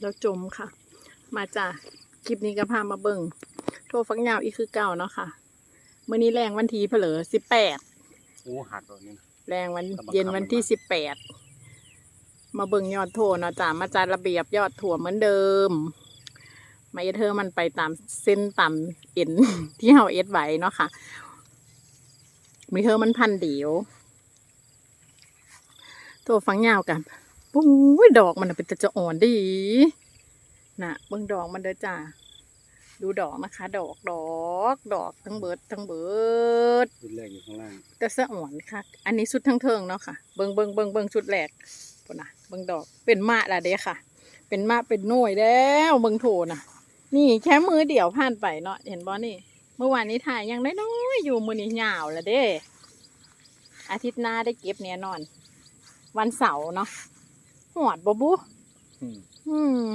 แล้วจมค่ะ มาจากคลิปนี้ก็พามาเบิ่งโทรฟักยาวอีกคือเก่าเนาะค่ะเมื่อนี้แรงวันที่เผลอสิบแปดโอ้หักตัวนี้นะแรงวันก็บังคับเย็นวันที่มันมาสิบแปดมาเบิ่งยอดโทเนาะจ้ามาจัดระเบียบยอดถั่วเหมือนเดิมไม่เธอมันไปตามเส้นตามเอ็นที่เฮาเอ็ดไว้เนาะค่ะมีเธอมันพันเดียว ตัวฟังยาวกัน ปุ้ยดอกมันน่ะเป็นตะจะอ่อนดีน่ะเบิ่งดอกมันเด้อจ้าดูดอกนะคะ ดอกดอกดอกทั้งเบิดทั้งเบิดชุดแรกอยู่ข้างล่างแต่สะอ่อนค่ะ อันนี้ชุดทั้งเทิงเนาะค่ะเบิงเบิงเบิงเบิงชุดแรกปุ่นนะเบิงดอกเป็นมะละเด้ค่ะ เป็นมะเป็นหน่วยแล้วเบิงโถนะนี่แค่มือเดียวผ่านไปเนาะเห็นบ่นี่ เมื่อวานนี้ถ่ายยังได้น้อยๆอยู่มือนี้ยาวละเด้ อาทิตย์หน้าได้เก็บแน่นอน วันเสาร์เนาะ หอดบบุอืมอืม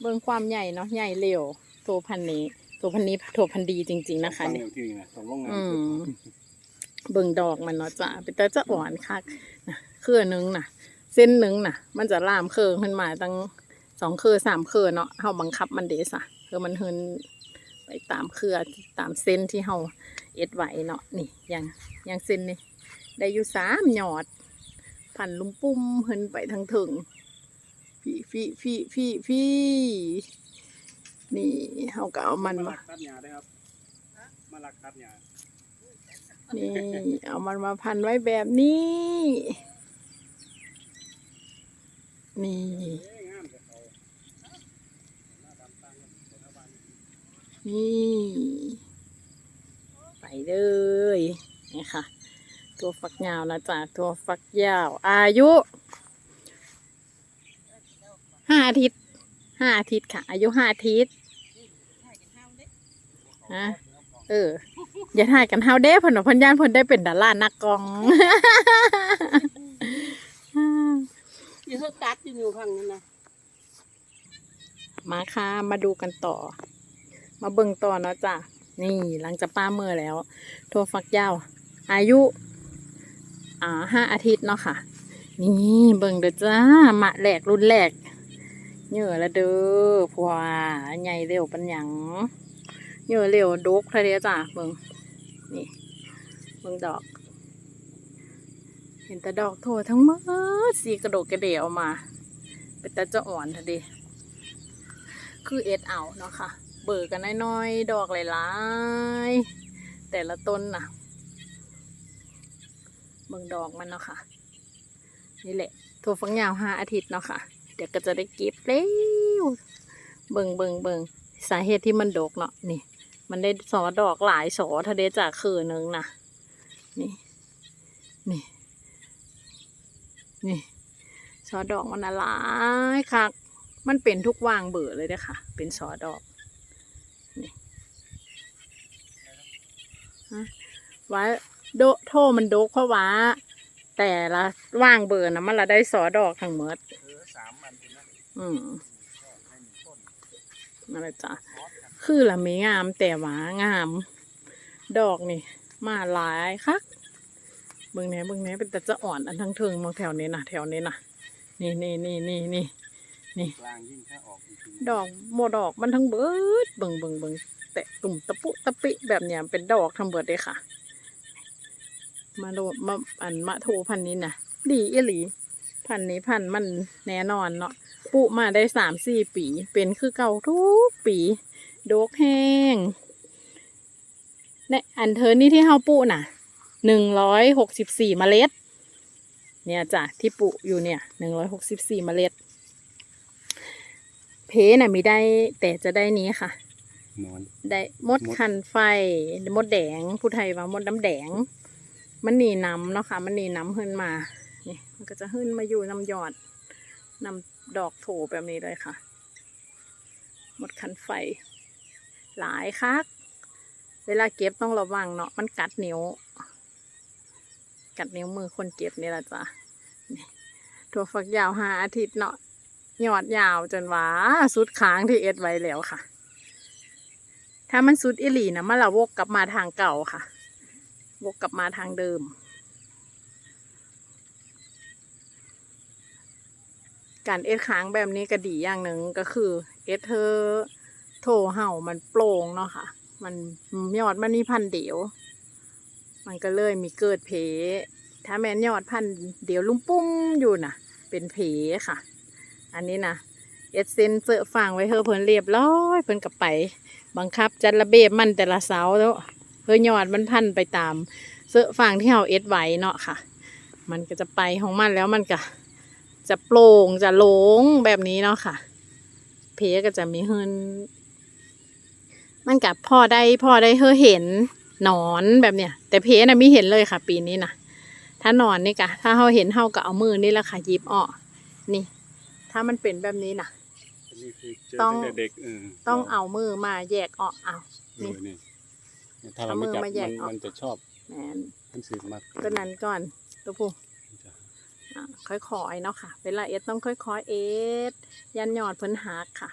เบิงความใหญ่เนาะใหญ่เร็วโทพันนี้โทพันนี้โทพันดีจริง ๆ นะคะฟังเนี่ยเร็วที่นี่นะสองโรงงานอืมเบิ่งดอกมันเนาะจ้ะเป็นแต่จะอ่อนคักนะเครือหนึงน่ะ เส้นหนึงน่ะ มันจะลามเครือขึ้นมาตั้งสองเครือสามเครือเนาะเฮาบังคับมันเดซะคือมันเฮินไปตามเครือตามเส้นที่เฮาเอ็ดไว้เนาะนี่อย่างอย่างเส้นนี่ได้อยู่สามหยอด พันลุมปุ้มเฮินไปทางถึงพี่พี่พี่พี่พี่นี่เฮาก็เอามันมามาลักตัดหญ้าได้ครับมาลักตัดหญ้านี่ เอามันมาพันไว้แบบนี้ นี่เอ้ยงามแต่เขาหน้าดำตั้งกันหัวหน้าบ้านนี่ ไปเลยนี่ค่ะ ตัวฟักยาวนะจ๊ะตัวฟักยาว อายุห้าอาทิตย์ห้าอาทิตย์ค่ะ อายุห้าอาทิตย์ฮะเออ อย่าถ่ายกันเฮาเด้เพิ่นว่าเพิ่นย่านเพิ่นได้เป็นดารานักกล้องอยู่เขาตัดอยู่ข้างนั้นนะมาค่ะมาดูกันต่อ มาเบิ่งต่อเนาะจ้ะนี่หลังจากป้าเมื่อแล้วโทรฟักยาว อายุ อ่าห้าอาทิตย์เนาะค่ะ นี่เบิ่งเด้อจ้าหมะแหลกรุ่นแรกเหยื่อละเด้อพวาใหญ่เร็วปัญญังเหยื่อเร็วดกทะเลจ้ะเบิ่งนี่เบิ่งดอก เห็นแต่ดอกโททั้งหมดสีกระโดดกระเดี่ยวมา เป็นตาจะอ่อนทะเดคือเอ็ดเอาเนาะค่ะ เบิกกันน้อยๆดอกหลายๆแต่ละต้นน่ะ เบิ่งดอกมันเนาะค่ะ นี่แหละถั่วฝักยาวห้าอาทิตย์เนาะค่ะ เดี๋ยวก็จะได้เก็บเร็วเบิ่งเบิ่งเบิ่งสาเหตุที่มันดกเนาะนี่ มันได้สอดอกหลายสอทะเดจากคือหนึ่งนะนี่นี่นี่สอดอกมันน่ะหลายคักมันเป็นทุกวางเบื่อเลยเด้อค่ะเป็นสอดอกนี่ฮะว่า โดโทมันโดกเพราะว่า แต่ละว่างเบื่อนะมันละได้สอดอกทั้งหมดเออสามมันเป็นนะอืมให้หนึ่งต้นนั่นแหละจ้ะซอสกันคือละไม่งามแต่ว่างาม ดอกนี่ มาหลายคักเบิ่งแหน่เบิ่งแหน่เป็นแต่จะอ่อนอันทั้งเทิงมองแถวนี้นะแถวนี้นะนี่นี่นี่นี่นี่กลางยิ่งถ้าออกจริงดอกโมดอกมันทั้งเบิดเบิ่งเบิ่งเบิ่งแต่ตุ่มตะปุตะปิแบบเนี้ยเป็นดอกทั้งเบิดเลยค่ะ มาโดมาอันมะโทพันธุ์นี้นะดีอีหลี พันธุ์นี้พันธุ์มันแน่นอนเนาะปุมาได้สามสี่ปี เป็นคือเก่าทุกปีโดกแห้งในอันเธอนี่ที่เฮาปุน่ะหนึ่งร้อยหกสิบสี่เมล็ด เนี่ยจ้ะที่ปุอยู่เนี่ยหนึ่งร้อยหกสิบสี่เมล็ด เพน่ะมีได้แต่จะได้นี้ค่ะๆหนอนได้มดมดคันไฟ มดแดง ผู้ไทยว่ามดน้ำแดง มันหนีน้ำเนาะค่ะ มันหนีน้ำขึ้นมา นี่ มันก็จะขึ้นมาอยู่น้ำหยอดน้ำดอกโถแบบนี้เลยค่ะ หมดคันไฟ หลายคัก เวลาเก็บต้องระวังเนาะ มันกัดนิ้ว กัดนิ้วมือคนเก็บนี่แหละจ้ะนี่ถั่วฝักยาวหาอาทิตย์เนาะหยอดยาวจนว่าสุดค้างที่เอ็ดไว้แล้วค่ะ ถ้ามันสุดอิหลีนะมันละวกกลับมาทางเก่าค่ะ วกกลับมาทางเดิม การเอ็ดค้างแบบนี้ก็ดีอย่างหนึ่งก็คือ เอ็ดเธอโทรเห่ามันโปร่งเนาะค่ะ มันยอดมันมีพันเดียว มันก็เลยมีเกิดเพ ถ้าแม่นยอดพันเดียวลุ่มปุ้มอยู่น่ะ เป็นเพค่ะ อันนี้นะเอ็ดเซนเจอฟังไว้เธอเพิ่นเรียบร้อยเพิ่นกับไป บังคับจัดระเบียบมันแต่ละเสาแล้ว เฮ้ยยอดมันพันไปตามเสื้อฟางที่เราเอ็ดไว้เนาะค่ะ มันก็จะไปของมันแล้วมันก็จะโปร่งจะโล่งแบบนี้เนาะค่ะ เพก็จะมีเฮินมันกับพ่อได้พ่อได้เฮอเห็นหนอนแบบเนี้ยแต่เพน่ะไม่เห็นเลยค่ะ ปีนี้นะถ้าหนอนนี่กะถ้าเราเห็นเราก็เอามือนี่แหละค่ะหยิบออกนี่ ถ้ามันเป็นแบบนี้นะอันนี้คือเจอต้องตั้งแต่เด็กเออต้องเอามือมาแยกออกเอาเออนี่เนี่ย ถ้าเราไม่จับเอามือมาแยมักนออก มันจะชอบแมนมันสืบมากตัวนั้นก่อนตัวผู้มันจะอะค่อยๆเนาะค่ะ เวลาเอ็ดต้องค่อยๆเอ็ดยันยอดเพิ่นหักค่ะ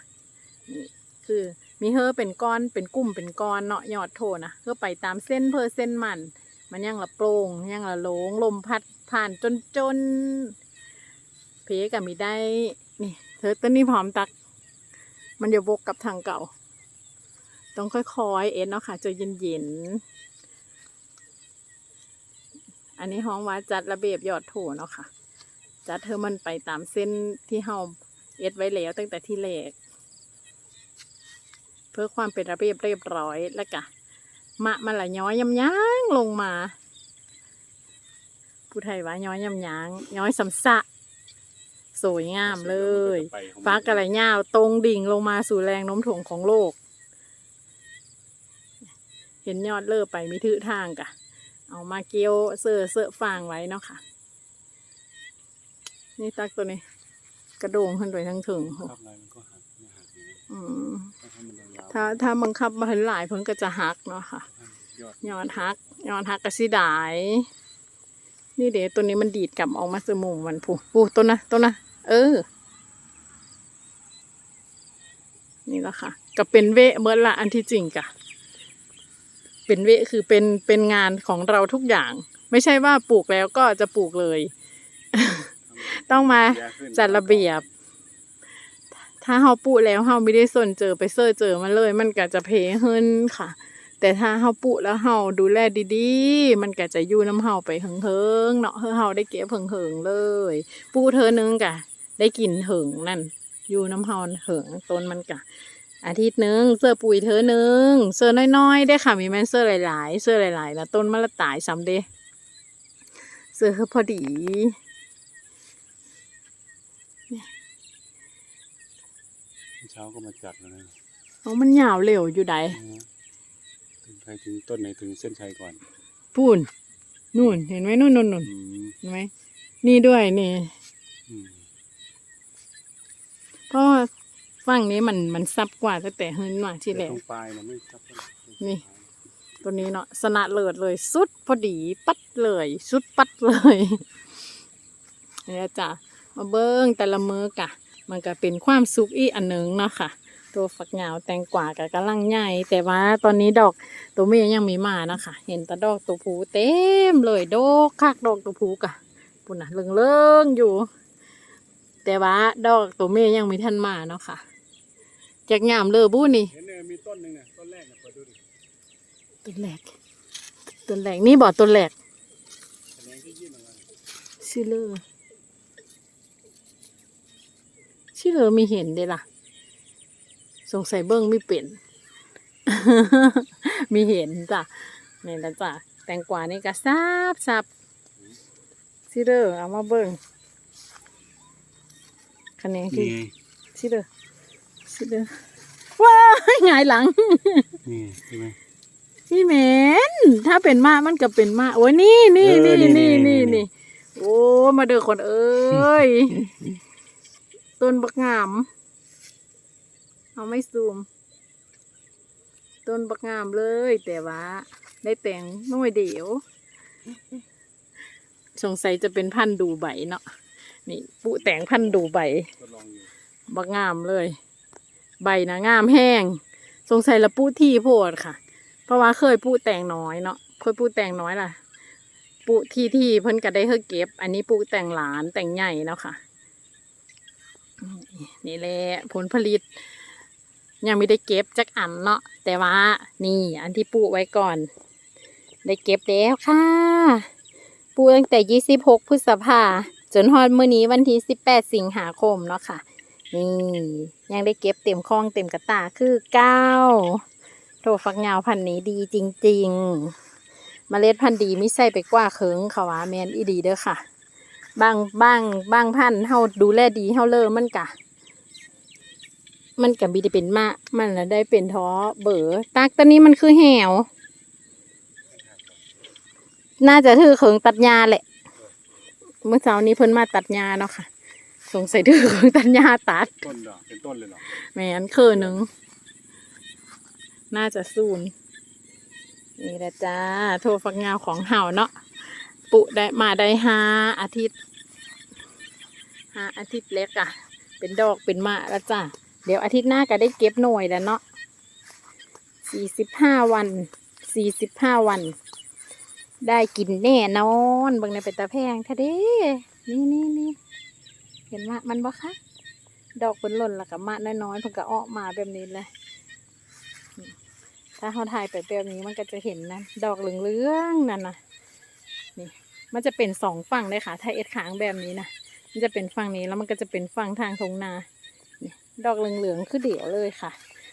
นี่คือมีเฮอเป็นก้อนเป็นกุ้มเป็นก้อนเนาะยอดโทนะเพื่อไปตามเส้นเพอเส้นมัน มันยังละโปร่งยังละโลงลมพัดผ่านจนจนเพกับมีได้ นี่ เธอต้นนี้พร้อมตัก มันจะบกกับทางเก่า ต้องค่อยๆ เอ็ดเนาะค่ะใจะเย็นๆ อันนี้ห้องว่าจัดระเบียบยอดโถเนาะค่ะ จัดเธอมันไปตามเส้นที่เฮาเอ็ดไว้แล้วตั้งแต่ที่แรกเพื่อความเป็นระเบียบเรียบร้อยแล้วก็มะมันละย้อยยำยางลงมา ผู้ไทยว่าย้อยยำยางย้อยสำสะสวยงามเลยมันก็จะไปของมันฟ้ากระไรยาวตรงดิ่งลงมาสู่แรงโน้มถ่วงของโลก เห็นยอดเลิกไปมีทื่อทางกะ เอามาเกี่ยวเสื้อเสื้อฟางไว้เนาะค่ะ นี่ตักตัวนี้ กระโดงขึ้นไปทั้งถึงโหครับอะไรมันก็หักไม่หักอย่างนี้อืมถ้าให้มันยาวถ้าถ้าบังคับมาถึงหลายเพิ่นก็จะหักเนาะค่ะ ๆยอดยอดฮักยอดฮักกระสิดาย นี่เดี๋ยวตัวนี้มันดีดกลับออกมาสมุมมันผูผูตัวนะตัวนะเออ นี่แหละค่ะ ก็เป็นเวะเมื่อละอันที่จริงกะ เป็นเวะคือเป็นเป็นงานของเราทุกอย่าง ไม่ใช่ว่าปลูกแล้วก็จะปลูกเลย ต้องมาแยกขึ้นจัดระเบียบ ถ้าเฮาปุแล้วเฮาไม่ได้สนเจอไปเสิร์ชเจอมันเลย มันก็จะเพเฮินค่ะ แต่ถ้าเฮาปุแล้วเฮาดูแลดีๆ มันก็จะอยู่น้ำเฮาไปเหิงๆเนาะเฮาเฮาได้เก็บเหิงๆเลยปูเธอนึงกะ ได้กินเหิงนั่นอยู่น้ำเฮาเหิงต้นมันกะ อาทิตย์หนึงเสื้อปุ๋ยเธอหนึงเสื้อน้อยๆได้ค่ะ มีแม่นเสื้อหลายๆ เสื้อหลายๆแล้วต้นมันละตายซ้ำเด้เสื้อพอดีเช้าก็มาจัดแล้วนะโอ้มันยาวเร็วอยู่ใดถึงใครถึงต้นไหนถึงเส้นชัยก่อนปูนนู่นเห็นไหมนู่นนู่นนู่นอืมเห็นไหมนี่ด้วยนี่อืมเพราะว่า ฝั่งนี้มันมันซับกว่าตั้งแต่เฮินมาที่แรแต่กตรงปลายมันไม่ชับเท่าไหร่นี่ ตัวนี้เนาะสนะเลิศเลย สุดพอดีปัดเลย สุดปัดเลยเนี่ยจ้ะมาเบิ้งแต่ละมือกะ มันก็เป็นความสุขอีกอันหนึ่งเนาะค่ะ ตัวฝักยาวแตงกวากับกำลังใหญ่แต่ว่าตอนนี้ดอกตัวเมียยังมีมานะคะเห็นแต่ดอกตัวผูเต็มเลยดอกคักดอกตัวผูกะปุ่นนะเลิงเลิงๆอยู่ แต่ว่าดอกตัวเมียยังไม่ทันมาเนาะค่ะ จากงามเลยบู้นี่เห็นเนี่ยมีต้นหนึ่งเนี่ยต้นแรกเนี่ยเปิดดูดิต้นแรกต้นแรกนี่บ่ต้นแรกแสดงที่ยื่นออกมาชิเลอร์ชิเลอร์มีเห็นเด้ล่ะ สงสัยเบิ้งไม่เป็น มีเห็นจ้ะนี่แหละจ้ะแตงกวานี่ก็ซับซับชิเลอร์เอามาเบิ้งคะแนนที่นี่ไงชิเลอร์ ชิเลอร์ว้ายหงายหลัง นี่ใช่ไหมพี่เหมนถ้าเป็นมามันก็เป็นมาโอ้ยนี่นี่เอนี่อนี่นี่นี่นี่นี่นี่โอ้มาเด้อคนเอ้ยต้นบักงาม เอาไม่ซูม ต้นบักงามเลย แต่ว่า ได้แต่งน้อยเดียว สงสัยจะเป็นพันธุ์ดูใบเนาะนี่ปุแต่งพันธุ์ดูใบทดลองอยู่บักงามเลย ใบนะงามแห้ง สงสัยละปูที่โพดค่ะ เพราะว่าเคยปูแต่งน้อยเนาะเคยปูแต่งน้อยล่ะ ปูที่ที่เพิ่นก็ได้เฮอเก็บ อันนี้ปูแต่งหลานแต่งใหญ่เนาะค่ะ นี่แหละผลผลิต ยังไม่ได้เก็บจักอันเนาะแต่ว่านี่อันที่ปูไว้ก่อน ได้เก็บแล้วค่ะ ปูตั้งแต่ 26 พฤษภาจนฮอดมื้อนี้วันที่ 18 สิงหาคมเนาะค่ะ นี่ยังได้เก็บเต็มคลองเต็มกระตาคือเก้าโถฟักยาวพันธุ์นี้ดีจริง ๆ เมล็ดพันธุ์ดีไม่ใส่ไปกว่าเคิงเขาว่าแมนอีดีเด้อค่ะ บางบางบางพันธุ์เฮาดูแลดีเฮาเลอมันกะ มันกะบีได้เป็นมะมันละได้เป็นท้อเบอตักตัวนี้มันคือแหว น่าจะถือเคิงตัดหญ้าแหละ เมื่อเช้านี้เพิ่นมาตัดหญ้าเนาะค่ะ สงสัยถือเคิงตัดหญ้าตัด ต้นเหรอเป็นต้นเลยเหรอแมนคือหนึ่งน่าจะซูนนี่แหละจ้าโทรฟักงาวของเห่าเนาะปุได้มาได้ห้าอาทิตย์ห้าอาทิตย์เล็กอะ่ะ เป็นดอกเป็นมะแล้วจ้าเดี๋ยวอาทิตย์หน้าก็ได้เก็บหน่วยแล้วเนาะสี่สิบห้าวันสี่สิบห้าวัน ได้กินแน่นอนเบางในเป็นตาแพงแท้เด้นี่นี่นี่ เห็นมะมันบ่คะดอกเป็นหล่นแล้วก็มาน้อยๆเพิ่นก็ออกมาแบบนี้เลย ถ้าเขาถ่ายไปแบบนี้มันก็จะเห็นนะ ดอกเหลืองๆนั่นนะนี่มันจะเป็นสองฝั่งเลยค่ะ ถ้าเอ็ดขางแบบนี้นะมันจะเป็นฝั่งนี้แล้วมันก็จะเป็นฝั่งทางทงนาดอกเหลืองๆคือเดี่ยวเลยค่ะ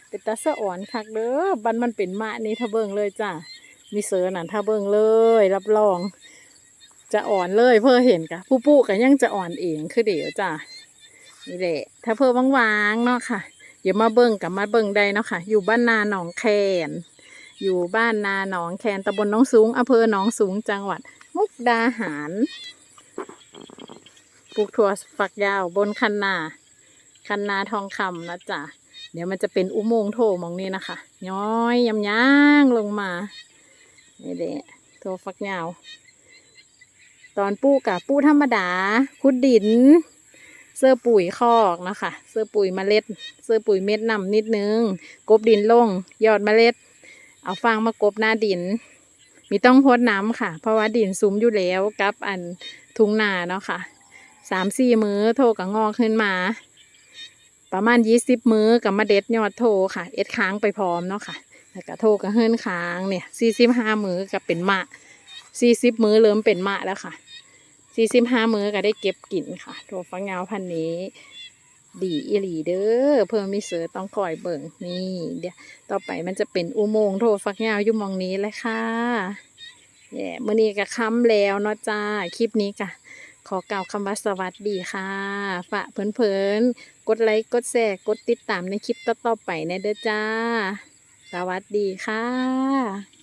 เป็นตาสะอ่อนคักเด้อบันมันเป็นมะนี่ถ้าเบิ่งเลยจ้ามีเสือน่ะถ้าเบิ่งเลย รับรอง จะอ่อนเลยเพื่อเห็นกะผู้ปูก็ยังจะอ่อนเองคือเดี๋ยวจ้านี่แหละถ้าเพิ่มว่างๆเนาะค่ะเดี๋ยวมาเบิ่งกับมาเบิ่งได้เนาะค่ะ อยู่บ้านนาหนองแคน อยู่บ้านนาหนองแคนตำบลหนองสูงอำเภอหนองสูงจังหวัด มุกดาหารปลูกถั่วฝักยาวบนคันนาคันนาทองคำนะจ๊ะเดี๋ยวมันจะเป็นอุโมงค์โถมองนี้นะคะ ย้อยยำย่างลงมานี่แหละถั่วฝักยาว ตอนปูกับปูธรรมดาขุดดิน เสื้อปุ๋ยคอกนะคะเสื้อปุ๋ยเมล็ด เสื้อปุ๋ยเม็ดนำนิดนึง กบดินลง ยอดเมล็ด เอาฟางมากบหน้าดิน มีต้องพดน้ำค่ะ เพราะว่าดินซุ้มอยู่แล้วกับอันทุ่งนาเนาะค่ะสามสี่มือโทกับงอกขึ้นมา ประมาณยี่สิบมือกับมาเด็ดยอดโทค่ะ เอ็ดค้างไปพร้อมเนาะค่ะแล้วก็โทกับเฮิรนค้างเนี่ยสี่สิบห้ามือกับเป็นมะ สี่สิบมือเริ่มเป็นมะแล้วค่ะสี่สิบห้ามื้อก็ได้เก็บกินค่ะถั่วฝักยาวพันนี้ ดีอีหลีเด้อเพิ่มมีเสือต้องคอยเบิ่งนี่เดี๋ยวต่อไปมันจะเป็นอุโมงค์ถั่วฝักยาวอยู่มองนี้เลยค่ะแย่มื่อนี้ก็ค้ำแล้วเนาะจ้าคลิปนี้ก็ขอกล่าวคำว่าสวัสดีค่ะ ฝากเพื่นๆ กดไลค์ กดแชร์ กดติดตามในคลิปต่อๆไปนะเด้อจ้า สวัสดีค่ะ